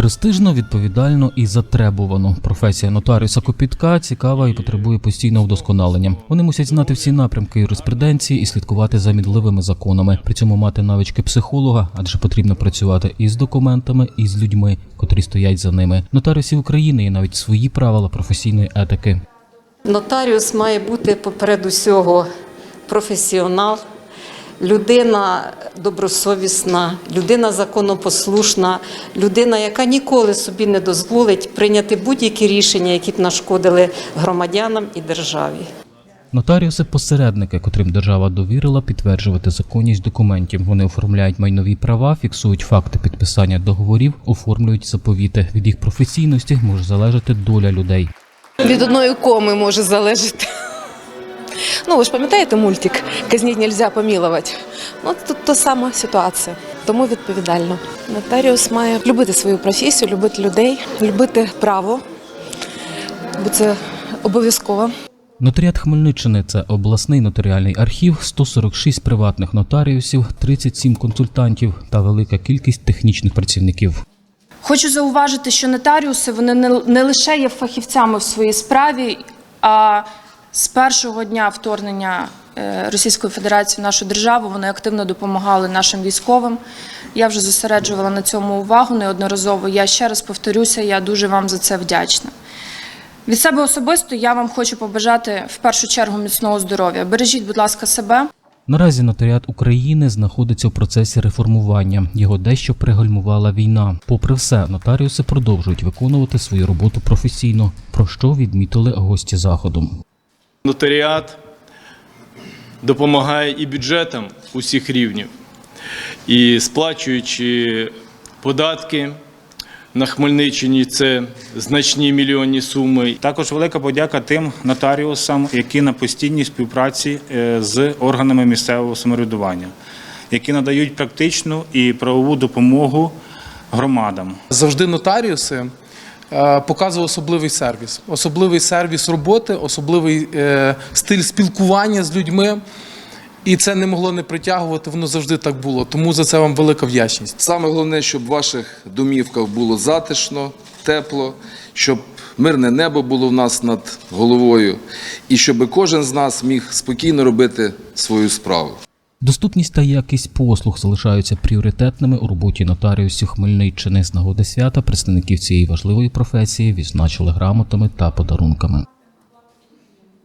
Престижно, відповідально і затребувано. Професія нотаріуса копітка цікава і потребує постійного вдосконалення. Вони мусять знати всі напрямки юриспруденції і слідкувати за мідливими законами. При цьому мати навички психолога, адже потрібно працювати і з документами, і з людьми, котрі стоять за ними. Нотаріусі України є навіть свої правила професійної етики. Нотаріус має бути поперед усього професіонал, людина добросовісна, людина законопослушна, людина, яка ніколи собі не дозволить прийняти будь-які рішення, які б нашкодили громадянам і державі. Нотаріуси посередники, котрим держава довірила підтверджувати законність документів. Вони оформляють майнові права, фіксують факти підписання договорів, оформлюють заповіти. Від їх професійності може залежати доля людей. Від одної коми може залежати. Ну, ви ж пам'ятаєте мультик «Казніть нельзя помілувати». Ну, тут та сама ситуація. Тому відповідально. Нотаріус має любити свою професію, любити людей, любити право, бо це обов'язково. Нотаріат Хмельниччини це обласний нотаріальний архів, 146 приватних нотаріусів, 37 консультантів та велика кількість технічних працівників. Хочу зауважити, що нотаріуси вони не, не лише є фахівцями в своїй справі, а з першого дня вторгнення е, Російської Федерації в нашу державу вони активно допомагали нашим військовим. Я вже зосереджувала на цьому увагу неодноразово. Я ще раз повторюся, я дуже вам за це вдячна. Від себе особисто я вам хочу побажати в першу чергу міцного здоров'я. Бережіть, будь ласка, себе. Наразі нотаріат України знаходиться в процесі реформування. Його дещо пригальмувала війна. Попри все, нотаріуси продовжують виконувати свою роботу професійно, про що відмітили гості заходу. Нотаріат допомагає і бюджетам усіх рівнів, і сплачуючи податки на Хмельниччині, це значні мільйонні суми. Також велика подяка тим нотаріусам, які на постійній співпраці е, з органами місцевого самоврядування, які надають практичну і правову допомогу громадам. Завжди нотаріуси е, показували особливий сервіс, особливий сервіс роботи, особливий е, стиль спілкування з людьми. І це не могло не притягувати, воно завжди так було. Тому за це вам велика вдячність. Саме головне, щоб в ваших домівках було затишно, тепло, щоб мирне небо було в нас над головою, і щоб кожен з нас міг спокійно робити свою справу. Доступність та якість послуг залишаються пріоритетними у роботі нотаріусів Хмельниччини з нагоди свята. Представників цієї важливої професії відзначили грамотами та подарунками.